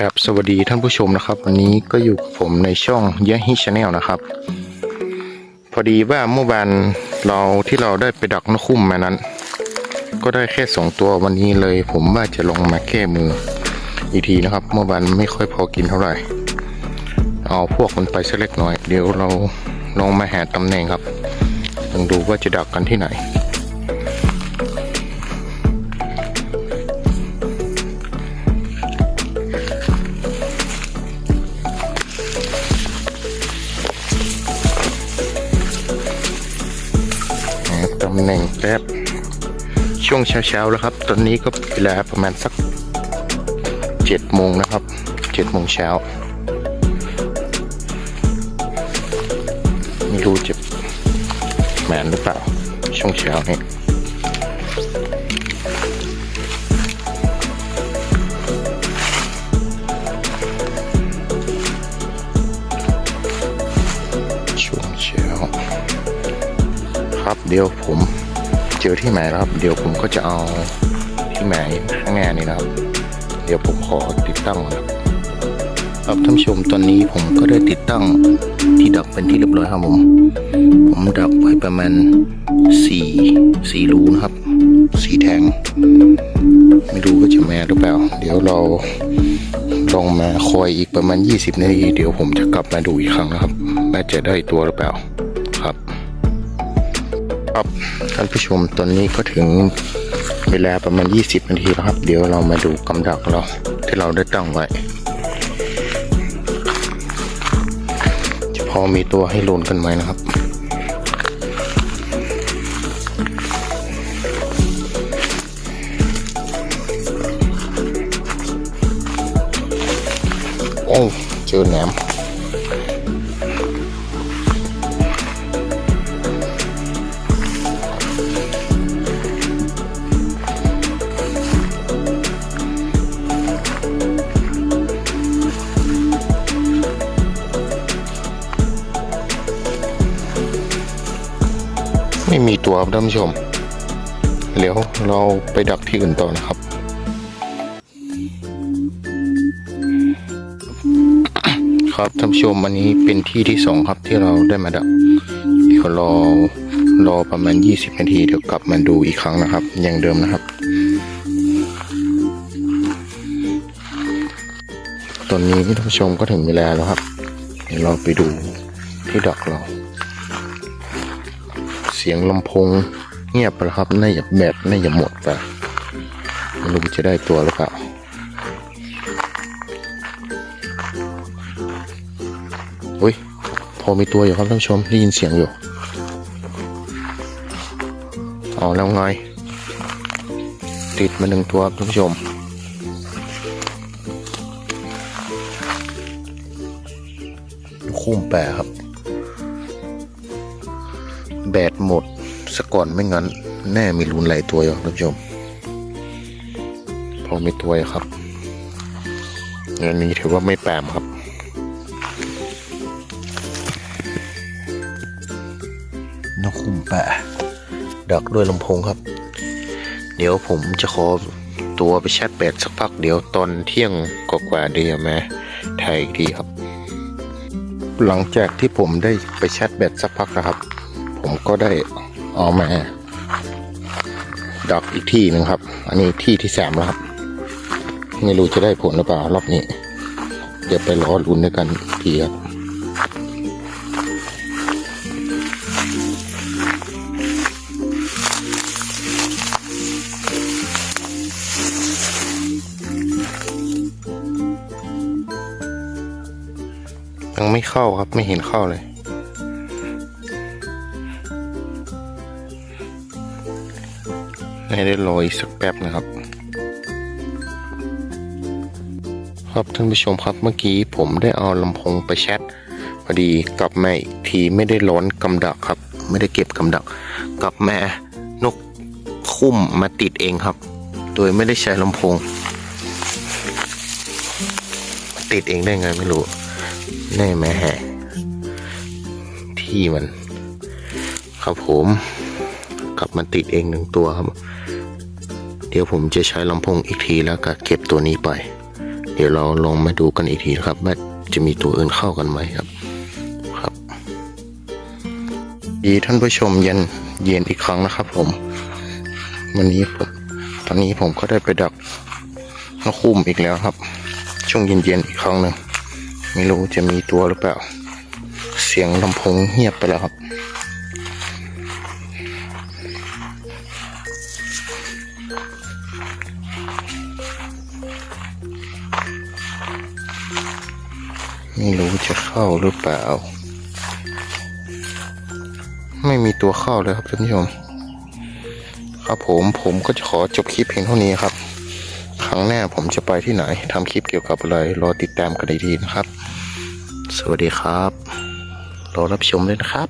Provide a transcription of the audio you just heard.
ครับสวัสดีท่านผู้ชมนะครับ วันนี้ก็อยู่กับผมในช่องยะฮิชาแนลนะครับ พอดีว่าเมื่อวานเราที่เราได้ไปดักนกคุ้มมานั้น ก็ได้แค่สองตัววันนี้เลย ผมว่าจะลงมาแก้มืออีกทีนะครับ เมื่อวานไม่ค่อยพอกินเท่าไหร่ เอาพวกมันไปสักเล็กน้อย เดี๋ยวเราลองมาหาตำแหน่งครับลองดูว่าจะดักกันที่ไหน หน่งแป๊บช่วงเช้าๆแล้วครับ ตอนนี้ก็เวลาประมาณสักเจ็ดโมงนะครับเจ็ดโมงเช้าไม่รู้จะแมนหรือเปล่าช่วงเช้านี้ ครับ เดี๋ยวผมเจอที่หมายแล้วครับ เดี๋ยวผมก็จะเอาที่หมายข้างหน้านี้นะครับ เดี๋ยวผมขอติดตั้งครับครับท่านชมตอนนี้ผมก็ได้ติดตั้งที่ดักเป็นที่เรียบร้อยครับผม ผมดักไว้ประมาณสี่สี่รูนะครับสีแทง ไม่รู้ว่าจะแม่หรือเปล่า เดี๋ยวเราลองมาคอยอีกประมาณ 20 นาที เดี๋ยวผมจะกลับมาดูอีกครั้งนะครับว่าจะได้ตัวหรือเปล่า ครับท่านผู้ชมตอนนี้ก็ถึงเวลาประมาณ 20 นาทีแล้วครับ เดี๋ยวเรามาดูกำดักเราที่เราได้ตั้งไว้จะพอมีตัวให้ลุ้นกันไหมนะครับโอ้เจอแหนม ม่มีตัวครับท่านผู้ชมเดี๋ยวเราไปดักที่อื่นต่อนะครับ ครับท่านผู้ชมอันนี้เป็นที่ที่สองครับที่เราได้มาดัก เดี๋ยวรอรอประมาณ 20 นาทีเดี๋ยวกลับมาดูอีกครั้งนะครับ อย่างเดิมนะครับ ตอนนี้ท่านผู้ชมก็ถึงเวลาแล้วครับเดี๋ยวเราไปดูที่ดักเรา สียงลำโพงเงียบไปแล้วครับน่าจะแบตน่าจะหมดไปไม่รู้จะได้ตัวหรือเปล่าอุ้ยพอมีตัวอยู่ครับท่านผู้ชมได้ยินเสียงอยู่เอาแล้วไง ติดมาหนึ่งตัวครับท่านผู้ชมคุ้มแปรครับ แบตหมดสก่อนไม่งั้น แน่มีรุนหลายตัวอยู่ท่านผู้ชม พอมีตัวครับอันนี้ถือว่าไม่แปมครับนกคุ้มแปะ ดักด้วยลำโพงครับ เดี๋ยวผมจะขอตัวไปแชาร์จแบตสักพักเดี๋ยวตอนเที่ยงกว่าเดียวมถ่ายอีกทีครับ หลังจากที่ผมได้ไปแชาร์จแบตสักพักนะครับ ผมก็ได้เอามาดักอีกที่หนึ่งครับ อันนี้ที่ที่สามแล้วครับ ไม่รู้จะได้ผลหรือเปล่ารอบนี้ เดี๋ยวไปรอลุ้นด้วยกันทีครับยังไม่เข้าครับไม่เห็นเข้าเลย ให้ได้รออีกสักแป๊บนะครับ ครับท่านผู้ชมครับเมื่อกี้ผมได้เอาลำโพงไปแชทพอดีกลับมาอีกทีไม่ได้ล้นกำดักครับ ไม่ได้เก็บกำดัก กลับมานกคุ้มมาติดเองครับ โดยไม่ได้ใช้ลำโพง ติดเองได้ไงไม่รู้แน่แม่แห่ที่มัน ครับผม กลับมาติดเองหนึ่งตัวครับ เดี๋ยวผมจะใช้ลำโพงอีกทีแล้วก็เก็บตัวนี้ไป เดี๋ยวเราลองมาดูกันอีกทีครับว่าจะมีตัวอื่นเข้ากันไหมครับครับดีท่านผู้ชมเย็นเย็นอีกครั้งนะครับ ผม วันนี้ผมตอนนี้ผมก็ได้ไปดักนกคุ้มอีกแล้วครับ ช่วงเย็นๆอีกครั้งหนึ่งไม่รู้จะมีตัวหรือเปล่า เสียงลำโพงเงียบไปแล้วครับ ไม่รู้จะเข้าหรือเปล่า ไม่มีตัวเข้าเลยครับท่านผู้ชม ครับผมผมก็จะขอจบคลิปเพียงเท่านี้ครับ ครั้งหน้าผมจะไปที่ไหนทำคลิปเกี่ยวกับอะไร รอติดตามกันอีกทีนะครับ สวัสดีครับ รอรับชมเลยนะครับ